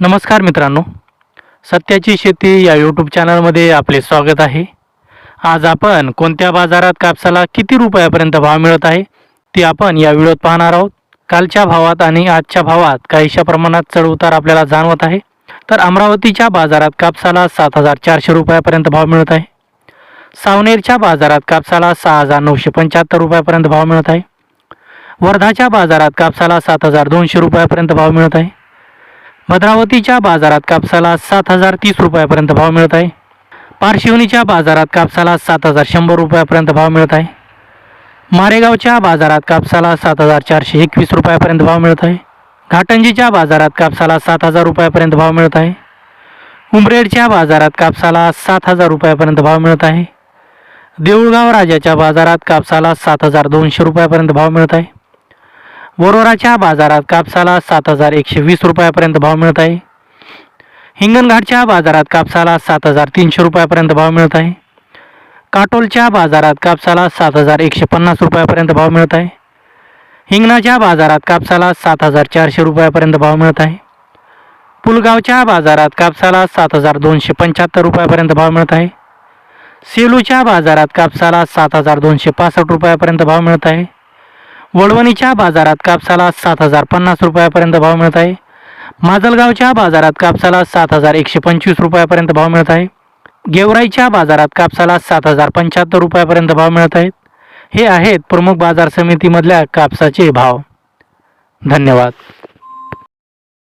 नमस्कार मित्रांनो. सत्याची शेती या यूट्यूब चॅनलमध्ये आपले स्वागत आहे. आज आपण कोणत्या बाजारात कापसाला किती रुपयापर्यंत भाव मिळत आहे ते आपण या व्हिडिओत पाहणार आहोत. कालच्या भावात आणि आजच्या भावात काहीशा प्रमाणात चढउतार आपल्याला जाणवत आहे. तर अमरावतीच्या बाजारात कापसाला सात हजार चारशे रुपयापर्यंत भाव मिळत आहे. सावनेरच्या बाजारात कापसाला सहा हजार नऊशे पंच्याहत्तर रुपयापर्यंत भाव मिळत आहे. वर्धाच्या बाजारात कापसाला सात हजार दोनशे रुपयापर्यंत भाव मिळत आहे. भद्रावतीच्या बाजारात कापसाला सात हजार तीस रुपयापर्यंत भाव मिळत आहे. पारशिवनीच्या बाजारात कापसाला सात हजार शंभर रुपयापर्यंत भाव मिळत आहे. मारेगावच्या बाजारात कापसाला सात हजार चारशे एकवीस रुपयापर्यंत भाव मिळत आहे. घाटंजीच्या बाजारात कापसाला सात हजार रुपयापर्यंत भाव मिळत आहे. उमरेडच्या बाजारात कापसाला सात हजार रुपयापर्यंत भाव मिळत आहे. देऊळगाव राजाच्या बाजारात कापसाला सात हजार दोनशे रुपयापर्यंत भाव मिळत आहे. वरोराच्या बाजारात कापसाला सात हजार एकशे वीस रुपयापर्यंत भाव मिळत आहे. हिंगणघाटच्या बाजारात कापसाला सात हजार तीनशे रुपयापर्यंत भाव मिळत आहे. काटोलच्या बाजारात कापसाला सात हजार एकशे पन्नास रुपयापर्यंत भाव मिळत आहे. हिंगणाच्या बाजारात कापसाला सात हजार चारशे रुपयापर्यंत भाव मिळत आहे. पुलगावच्या बाजारात कापसाला सात हजार दोनशे पंच्याहत्तर रुपयापर्यंत भाव मिळत आहे. सेलूच्या बाजारात कापसाला सात हजार दोनशे पासष्ट रुपयापर्यंत भाव मिळत आहे. वडवणीच्या बाजारात कापसाला सात हजार पन्नास रुपयापर्यंत भाव मिळत आहे. माजलगावच्या बाजारात कापसाला सात हजार एकशे पंचवीस रुपयापर्यंत भाव मिळत आहे. गेवराईच्या बाजारात कापसाला सात हजार पंच्याहत्तर रुपयापर्यंत भाव मिळत आहेत. हे आहेत प्रमुख बाजार समितीमधल्या कापसाचे भाव. धन्यवाद.